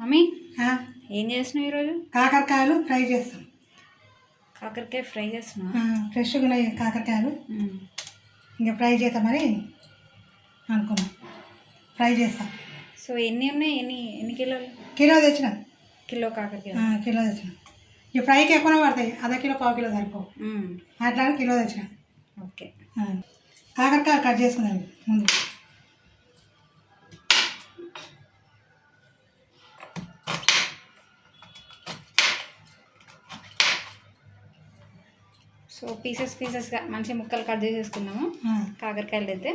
Mummy ఏం చేస్తున్నావు ఈరోజు? కాకరకాయలు ఫ్రై చేస్తాం. కాకరకాయ ఫ్రై చేస్తున్నావా? ఆ, ఫ్రెష్గా ఉన్నాయి కాకరకాయలు. ఇంకా ఫ్రై చేద్దామని అనుకున్నాం. ఫ్రై చేస్తాం. సో ఎన్ని ఉన్నాయి? ఎన్ని ఎన్ని కిలోలు? కిలో తెచ్చినాం. కిలో కాకరకాయ. కిలో తెచ్చినాం. ఈ ఫ్రైకి ఎక్కువనే పడతాయి. అర్ధ కిలో పావు కిలో సరిపో. అట్లా కిలో తెచ్చినాం. ఓకే. కాకరకాయ కట్ చేసుకున్నాం ముందు. సో పీసెస్ పీసెస్గా మంచి ముక్కలు కట్ చేసేసుకున్నాము కాకరకాయలు అయితే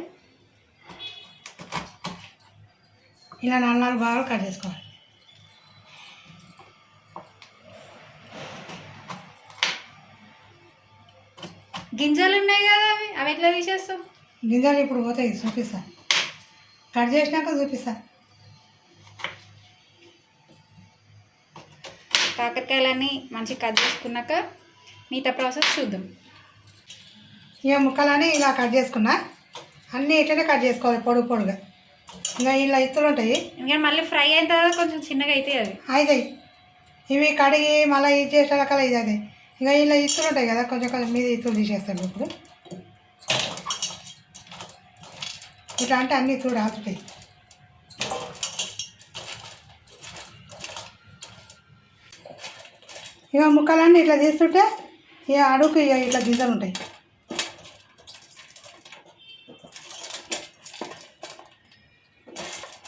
ఇలా నాలుగు నాలుగు బాగా కట్ చేసుకోవాలి. గింజలు ఉన్నాయి కదా అవి. అవి ఎట్లా తీసేస్తాం గింజలు ఇప్పుడు పోతాయి చూపిస్తా. కట్ చేసినాక చూపిస్తా. కాకరకాయలన్నీ మంచి కట్ చేసుకున్నాక మిగతా ప్రాసెస్ చూద్దాం. ఇక ముక్కలని ఇలా కట్ చేసుకున్నా. అన్నీ ఇట్లనే కట్ చేసుకోవాలి పొడుగు పొడుగా ఇంకా ఇలా ఇత్తులు ఉంటాయి. ఎందుకంటే మళ్ళీ ఫ్రై అయిన తర్వాత కొంచెం చిన్నగా అవుతాయి అవి. అవుతాయి ఇవి కడిగి మళ్ళీ ఇది చేసే రకాల ఇది అది ఇంకా ఇలా ఇత్తులు ఉంటాయి కదా కొంచెం కొంచెం మీద ఇత్తులు తీసేస్తాను ఇప్పుడు. ఇట్లా అంటే అన్ని ఇత్తులు ఆగుతాయి ఇక ముక్కలన్నీ ఇట్లా తీస్తుంటే ఇక అడుగు ఇక ఇట్లా గింజలు ఉంటాయి.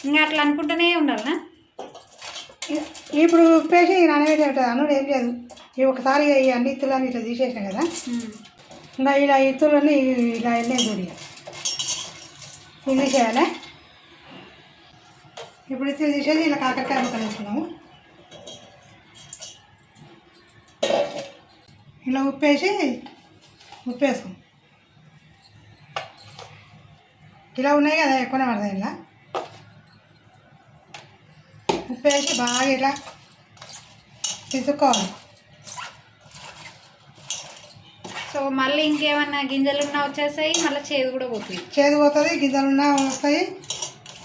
ఇంకా అట్లా అనుకుంటూనే ఉండాలనా? ఇప్పుడు ఉప్పేసి నానబెట్టి ఉంటుంది అన్నుడు ఏం లేదు. ఇవి ఒకసారి ఈ అన్ని ఇత్తులన్నీ ఇట్లా తీసేసాం కదా. ఇంకా ఇలా ఇత్తులన్నీ ఇలా వెళ్ళే చూడి ఇది తీసేయాలి? ఇప్పుడు ఇత్తులు తీసేసి ఇలా కాకరకాయ ముక్కలు వేసుకున్నాము ఇలా ఉప్పేసి ఉప్పు వేసుకోం ఇలా ఉన్నాయి కదా ఎక్కువనే పడతాయి ఇలా. ఉప్పు వేసి బాగా ఇలా తీసుకోవాలి సో మళ్ళీ ఇంకేమన్నా గింజలు ఉన్నా వచ్చేస్తాయి మళ్ళీ చేదు కూడా పోతుంది. చేదు పోతుంది గింజలు ఉన్నా వస్తాయి.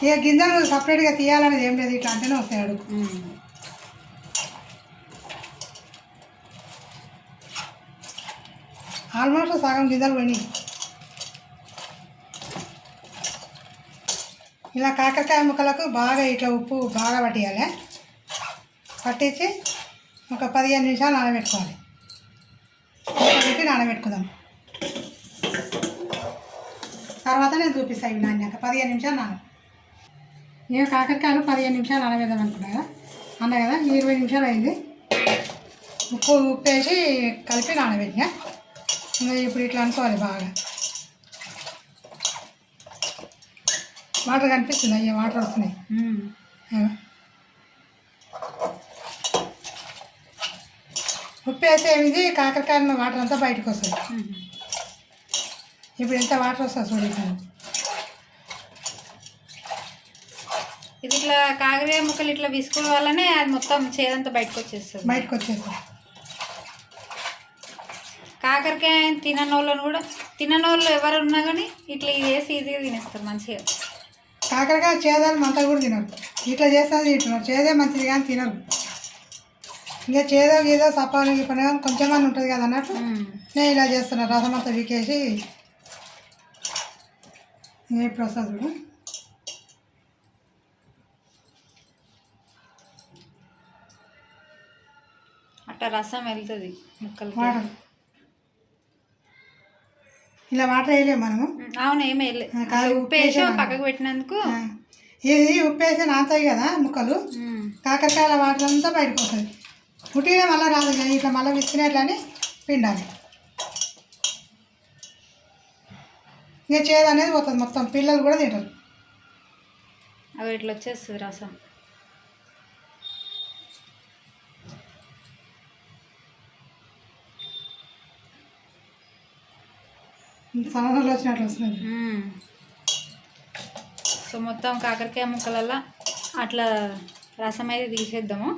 ఇక గింజలు సపరేట్గా తీయాలనేది ఏం లేదు ఇట్లా అంటేనే వస్తాయి అడుగు. ఆల్మోస్ట్ సగం గింజలు పోయినాయి. ఇలా కాకరకాయ ముక్కలకు బాగా ఇట్లా ఉప్పు బాగా పట్టియాలి. పట్టించి ఒక పదిహేను నిమిషాలు నానబెట్టుకోవాలి. పెట్టి నానబెట్టుకుందాం. తర్వాత నేను చూపిస్తాను ఇవి నాణ్యాక పదిహేను నిమిషాలు నాన. నేను కాకరకాయలు పదిహేను నిమిషాలు నానబెద్దాం అనుకున్నా కదా? అన్న కదా ఇరవై నిమిషాలు అయింది. ఉప్పు ఉప్పు వేసి కలిపి నానబెట్టినా. ఇంకా ఇప్పుడు ఇట్లా అనుకోవాలి బాగా. వాటర్ కనిపిస్తుంది అయ్యే వాటర్ వస్తున్నాయి. ఉప్పు వేస్తే కాకరకాయ వాటర్ అంతా బయటకు వస్తుంది ఇప్పుడు ఎంత వాటర్ వస్తుంది చూడండి ఇది ఇట్లా కాకరకాయ ముక్కలు ఇట్లా విసుకోవడం వల్లనే అది మొత్తం చేదంతా బయటకు వచ్చేస్తుంది. బయటకు వచ్చేస్తుంది కాకరకాయ తినని వాళ్ళని కూడా తినని వాళ్ళు ఎవరు ఉన్నా కానీ ఇట్లా ఇది వేసి ఈజీగా తినేస్తారు మంచిగా. కాకరకాయ చేదాలు మంతా కూడా తినరు. ఇట్లా చేస్తే తింటున్నారు చేదే మంచిది కానీ తినరు. ఇంకా చేదో గీదో సపాలు పని కానీ కొంచెం మంది ఉంటుంది కదా అన్నట్టు నేను ఇలా చేస్తున్నాను రసం అంతా వీకేసి వస్తుంది చూడు. అట్లా రసం వెళ్తుంది ముక్కలు ఇలా వాటర్ వేయలేము మనము. అవును ఏమి కాదు, ఉప్పు వేసి. పక్కకు పెట్టినందుకు ఇది ఉప్పు వేసి నాతాయి కదా ముక్కలు. కాకరకాయల వాటర్ అంతా బయటకు వస్తుంది పుట్టిన మళ్ళీ రాదు ఇక ఇట్లా మళ్ళీ విసినట్లని పిండాలి. ఇంకా చేదు అనేది పోతుంది మొత్తం. పిల్లలు కూడా తింటారు. అవి ఇట్లా వచ్చేస్తుంది రసం. సన్నలు వచ్చినట్లు వస్తుంది. సో మొత్తం కాకరకాయ ముక్కలల్లో అట్లా రసం అయితే తీసేద్దాము.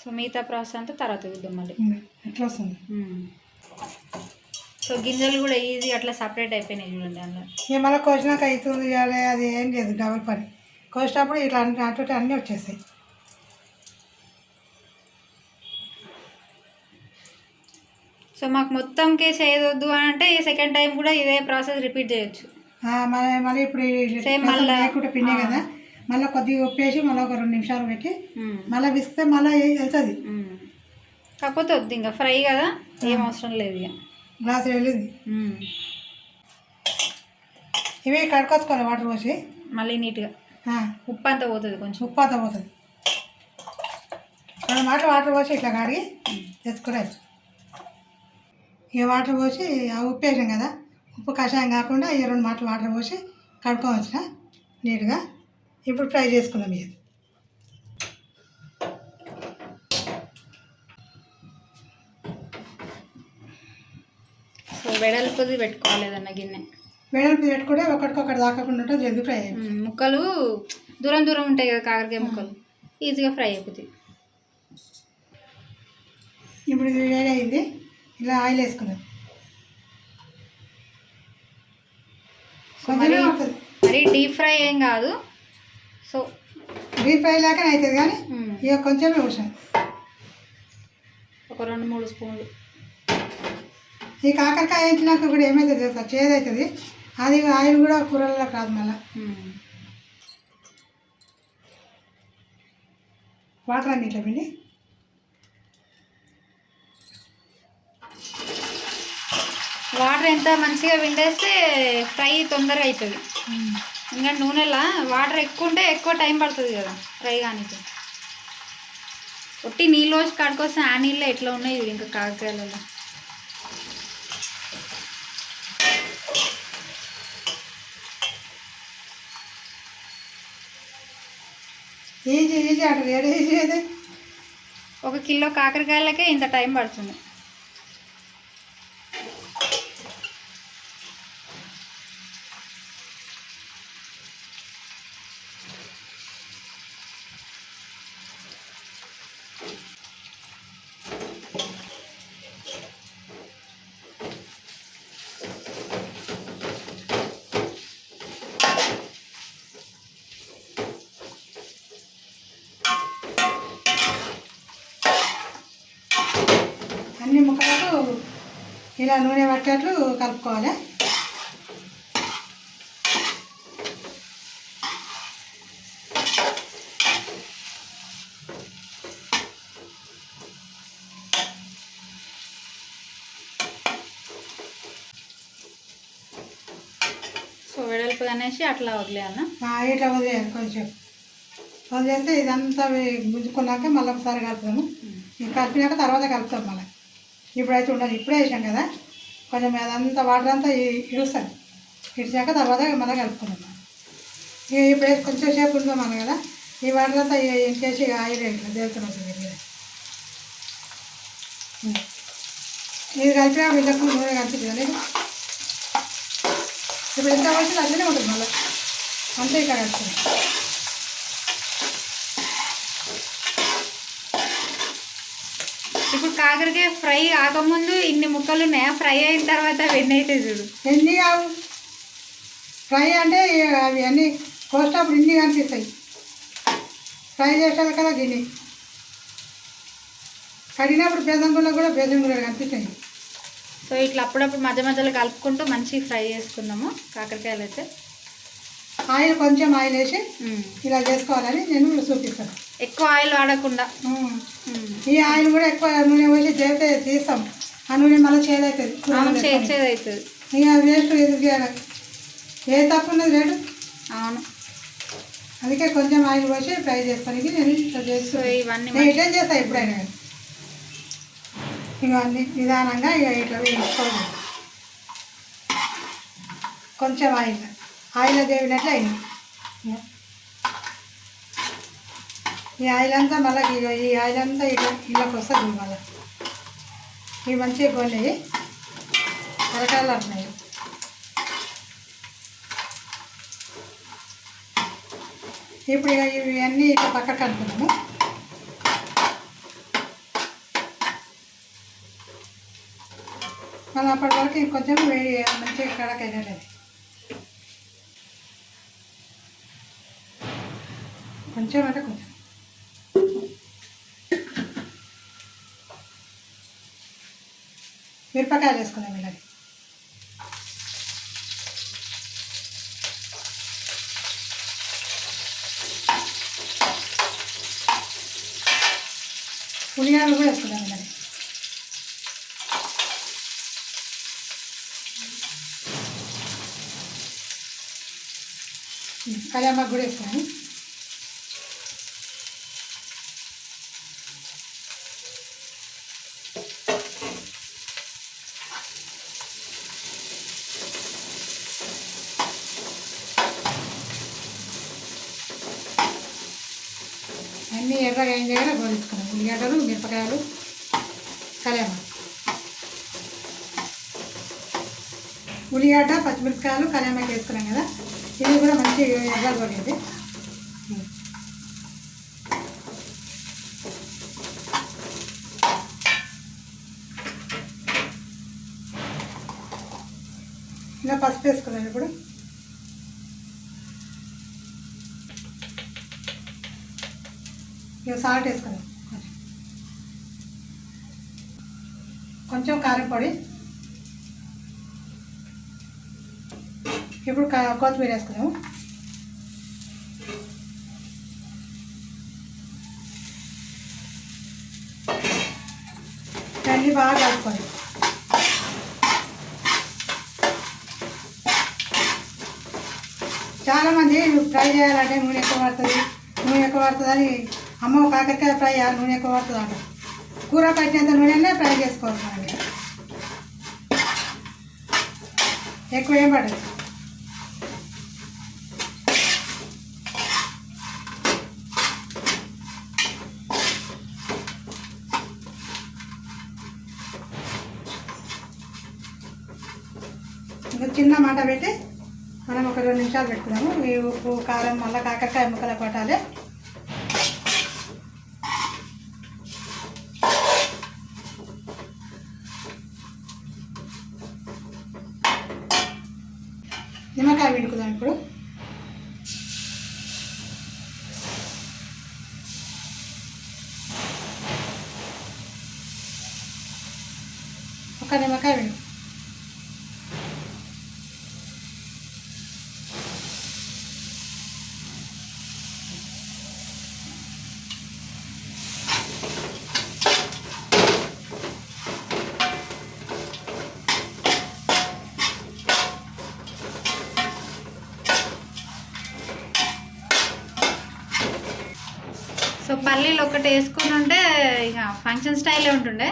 సో మిగతా ప్రాసెస్ అంతా తర్వాత చూద్దాం మళ్ళీ. ఎట్లా వస్తుంది. సో గింజలు కూడా ఈజీ అట్లా సపరేట్ అయిపోయినాయి చూడండి అందులో. మళ్ళీ కోసినాక అవుతుంది అది ఏం లేదు డబుల్ పని. కోసినప్పుడు ఇట్లా అటు అన్నీ వచ్చేస్తాయి. సో మాకు మొత్తంకే చేయొద్దు అని అంటే ఈ సెకండ్ టైం కూడా ఇదే ప్రాసెస్ రిపీట్ చేయొచ్చు. మళ్ళీ మళ్ళీ ఇప్పుడు రసం మళ్ళా- లేకుండా పిండే కదా. మళ్ళీ కొద్దిగా ఉప్పేసి మళ్ళీ ఒక రెండు నిమిషాలు పెట్టి. మళ్ళీ విసితే మళ్ళీ వెళ్తుంది. కాకపోతే వద్దు ఇంకా ఫ్రై కదా. ఏం అవసరం లేదు ఇక. గ్లాస్ వెళ్ళింది. ఇవి కడుకొచ్చుకోవాలి వాటర్ పోసి. మళ్ళీ నీట్గా. ఉప్పు అంతా పోతుంది కొంచెం. ఉప్పు అంతా పోతుంది. రెండు మాటలు వాటర్ పోసి ఇట్లా కడిగి తెచ్చుకోలేదు ఇక వాటర్ పోసి ఆ ఉప్పు వేసాం కదా. ఉప్పు కషాయం కాకుండా ఈ రెండు మాటలు వాటర్ పోసి కడుక్కోవచ్చిన నీట్గా. ఇప్పుడు ఫ్రై చేసుకుందాం ఇది సో వెడల్పుది పెట్టుకోవాలి ఏదన్నా గిన్నె. వేడల్పి పెట్టుకుంటే ఒకటికొకటి దాకకుండా ఉంటుంది జల్దీ ఫ్రై. ముక్కలు దూరం దూరం ఉంటాయి కదా కాకరకాయ ముక్కలు. ఈజీగా ఫ్రై అయిపోతాయి. ఇప్పుడు ఇది వేడి అయింది. ఇలా ఆయిల్ వేసుకుందాం కొంచెమే మరి- మరీ డీప్ ఫ్రై ఏం కాదు. సో డీప్ ఫ్రై లాగానే అవుతుంది కానీ. ఇక కొంచెమే అవసరం ఒక రెండు మూడు స్పూన్లు. ఈ కాకరకాయ వేయించినాక కూడా ఏమవుతుంది తెలుసా? చేదవుతుంది అది ఆయిల్ కూడా కూరలకు రాదు మళ్ళీ. వాటర్ అన్ని ఇట్లా పిండి. వాటర్ ఎంత మంచిగా విండేస్తే ఫ్రై తొందరగా అవుతుంది ఇంకా నూనెలా? వాటర్ ఎక్కువ ఉంటే ఎక్కువ టైం పడుతుంది కదా ఫ్రై కానీ ఒట్టి నీళ్ళు వచ్చి కాడుకొస్తే ఆ నీళ్ళు ఎట్లా ఉన్నాయి చూడు ఇంకా కాకరకాయలలో. ఒక కిలో కాకరకాయలకే ఇంత టైం పడుతుంది అన్ని ముక్కలకు ఇలా నూనె పట్టేట్లు కలుపుకోవాలి. సో వెడల్పు అనేసి అట్లా వదిలేయాలన్నా ఆ, ఇట్లా వదిలేయాలి కొంచెం. వదిలేస్తే ఇదంతా గుంజుకున్నాక మళ్ళీ ఒకసారి కలుపుతాము ఇది కలిపినాక తర్వాత కలుపుతాం మళ్ళీ. ఇప్పుడైతే ఉండదు ఇప్పుడే వేసాం కదా. కొంచెం అదంతా వాటర్ అంతా ఇడుస్తాను ఇడిచాక తర్వాత మళ్ళీ కలుపుకుందాం. ఇక ఇప్పుడు కొంచెం సేపు ఉందాం కదా. ఈ వాటర్ అంతా ఏం ఇంకేసి ఆయిల్ ఇట్లా దేలుతున్నాం ఇది ఇది కలిపినా వీళ్ళకు నూనె కనిపిస్తుంది లేదు ఇప్పుడు ఎంత వచ్చి అట్లనే ఉంటుంది మళ్ళీ. అంతే ఇక్కడ కలుపుతుంది ఇప్పుడు కాకరకాయ ఫ్రై కాకముందు ఇన్ని ముక్కలు ఉన్నాయా? ఫ్రై అయిన తర్వాత వెన్న అయితే చూడు. ఎన్ని కావు? ఫ్రై అంటే అవి అన్నీ కోసేటప్పుడు ఇన్ని కనిపిస్తాయి. ఫ్రై చేసేది కదా గిన్నె. కడిగినప్పుడు బేసం గుళ్ళ కూడా బేసం గుళ్ళ కనిపిస్తాయి. సో ఇట్లా అప్పుడప్పుడు మధ్య మధ్యలో కలుపుకుంటూ మంచి ఫ్రై చేసుకుందాము కాకరకాయలు అయితే. ఆయిల్ కొంచెం ఆయిల్ వేసి. ఇలా చేసుకోవాలని నేను చూపిస్తాను. ఎక్కువ ఆయిల్ వాడకుండా. ఈ ఆయిల్ కూడా ఎక్కువ నూనె పోసి చేస్తే తీస్తాం. ఆ నూనె మళ్ళీ చేదవుతుంది. ఇక వేస్ట్ ఏ తప్పు ఉన్నది రేటు? అవును. అందుకే కొంచెం ఆయిల్ పోసి ఫ్రై చేసుకోడానికి నేను ఇట్లా చేస్తాను ఇవన్నీ నేను ఇట్లా చేస్తా ఎప్పుడైనా అన్ని నిదానంగా ఇక ఇట్లా కొంచెం ఆయిల్. ఆయిల్ దేవినట్లు అయింది ఈ ఆయిల్ అంతా మళ్ళీ ఇక ఈ ఆయిల్ అంతా ఇట్లా ఇళ్ళకి వస్తుంది మళ్ళీ. ఇవి మంచిగా కొన్నాయి కరకాయలు అంటున్నాయి ఇప్పుడు ఇక ఇవి ఇట్లా పక్కకు అనుకున్నాము మళ్ళీ అప్పటి వరకు ఇంకొంచెం మంచిగా కడక అయినట్టు కొంచెం అంటే కొంచెం. మిరపకాయలు వేసుకుందాం ఇలాగే. ఉల్లిగడ్డలు కూడా వేసుకుందాం ఇలాగే. కళ్యాణ కూడా వేసుకున్నాను అన్నీ ఎర్రగా ఏం చేయాలో? గోలించుకున్నాం ఉల్లిగడ్డలు మిరపకాయలు కళ్యామాకు ఉల్లిగడ్డ పచ్చిమిరపకాయలు కళ్యామాకు వేసుకున్నాం కదా. ఇది కూడా మంచి ఎర్ర గోలింది ఇలా పసుపు వేసుకున్నాను ఇప్పుడు. ఇక సాల్ట్ వేసుకున్నాం కొంచెం. కొంచెం కారం పొడి. ఇప్పుడు కా- కొత్తిమీర వేసుకుందాము. అన్నీ బాగా కలుపుకోండి. చాలామంది ఫ్రై చేయాలంటే నూనె ఎక్కువ పడుతుంది నూనె ఎక్కువ పడుతుంది అని అమ్మ కాకరకాయ ఫ్రై ఆ నూనె ఎక్కువ పడుతుంది అంట. కూర పట్టినంత నూనెనే ఫ్రై చేసుకోవాలి మనం ఎక్కువ ఏం పడదు. ఇంకా చిన్న మాట పెట్టి మనం ఒక రెండు నిమిషాలు పెట్టుకున్నాము ఈ ఉప్పు కారం మళ్ళీ కాకరకాయ ముక్కలు కొట్టాలి నిమ్మకాయ పిండుకుందాం ఇప్పుడు ఒక్క నిమ్మకాయ పిండు సో పల్లీలు ఒకటి వేసుకుని ఉంటే ఇక ఫంక్షన్ స్టైలే ఉంటుండే.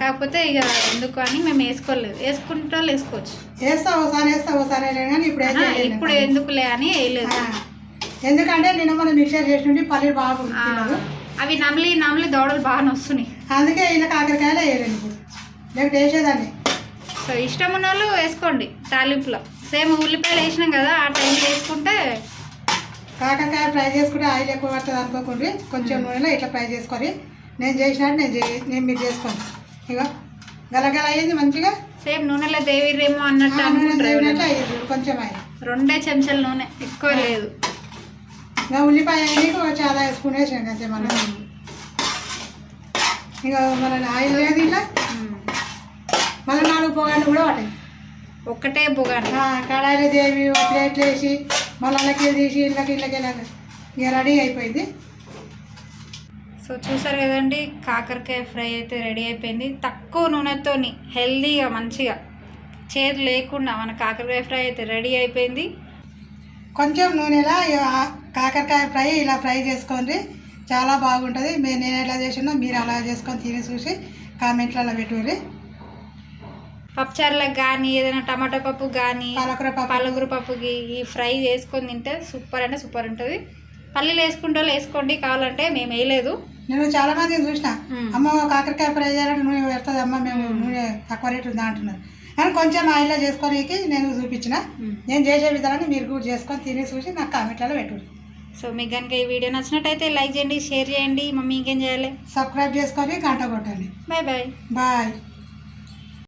కాకపోతే ఇక ఎందుకు అని మేము వేసుకోలేదు. వేసుకుంటే వాళ్ళు వేసుకోవచ్చు. వేస్తా ఒకసారి వేస్తా ఒకసారి కానీ ఇప్పుడు. ఇప్పుడు ఎందుకులే అని వేయలేదు. ఎందుకంటే నిన్న మనం మిక్సర్ చేసి పల్లీలు బాగా అవి నమిలి నమిలి దవడలు బాగా వస్తున్నాయి అందుకే ఇలా కాకరకాయలు వేయలేను ఇప్పుడు. లేకపోతే వేసేదాన్ని. సో ఇష్టం ఉన్న వాళ్ళు వేసుకోండి తాలింపులో. సేమ్ ఉల్లిపాయలు వేసినాం కదా ఆ టైంలో వేసుకుంటే కాకరకాయ ఫ్రై చేసుకుంటే ఆయిల్ ఎక్కువ పడుతుంది అనుకోకుండా. కొంచెం నూనెలో ఇట్లా ఫ్రై చేసుకొని నేను చేసినట్టు నేను నేను మీరు చేసుకోండి. ఇక గలగల అయ్యింది మంచిగా? సేమ్ నూనెలో దేవిరేమో అన్నట్టు ఆ నూనె అనుకుంటారు అయ్యింది కొంచెం అయ్యింది. రెండే చెంచాల నూనె ఎక్కువ లేదు. ఇంకా ఉల్లిపాయ అయ్యి చాలా స్పూన్ వేసాను అంతే మనం. ఇక మన ఆయిల్ లేదు ఇట్లా. ఉమ్. మళ్ళీ నాలుగు పొగాలు కూడా పట్టాయి ఒక్కటే బొగాను ఆ, కడాయిలు దేవి ప్లేట్లు వేసి మళ్ళీ అల్లకి తీసి ఇళ్ళకి ఇళ్ళకి వెళ్ళాలి. ఇక రెడీ అయిపోయింది. సో చూసారు కదండి కాకరకాయ ఫ్రై అయితే రెడీ అయిపోయింది. తక్కువ నూనెతోని హెల్దీగా మంచిగా చేదు లేకుండా మన కాకరకాయ ఫ్రై అయితే రెడీ అయిపోయింది. కొంచెం నూనెలా కాకరకాయ ఫ్రై ఇలా ఫ్రై చేసుకోండి. చాలా బాగుంటుంది. మేము నేను ఎలా చేసినా మీరు అలా చేసుకొని తిని చూసి కామెంట్లలో పెట్టుర్రి. పప్పుచారులకు కానీ ఏదైనా టమాటా పప్పు కానీ పాలకూర పప్పు. పాలకూర పప్పుకి ఈ ఫ్రై చేసుకొని తింటే సూపర్ అంటే సూపర్ ఉంటుంది. పల్లీలు వేసుకుంటే వేసుకోండి కావాలంటే మేము వేయలేదు. నేను చాలా మందిని చూసిన మ్మ్. అమ్మ కాకరకాయ ఫ్రై చేయాలంటే నూనె పెడుతుంది అమ్మ మేము నూనె తక్కువ రేటు ఉందా అంటున్నారు. కానీ కొంచెం ఆయిల్లో చేసుకోనికి నేను చూపించిన. నేను చేసే విధానాన్ని మీరు కూడా చేసుకొని తిని చూసి నాకు కామెంట్లలో పెట్టుర్రి సో మీకు కనుక ఈ వీడియో నచ్చినట్టయితే లైక్ చేయండి షేర్ చేయండి. మమ్మీ ఇంకేం చేయాలి? సబ్స్క్రైబ్ చేసుకొని గంట కొట్టండి. Bye bye. బాయ్.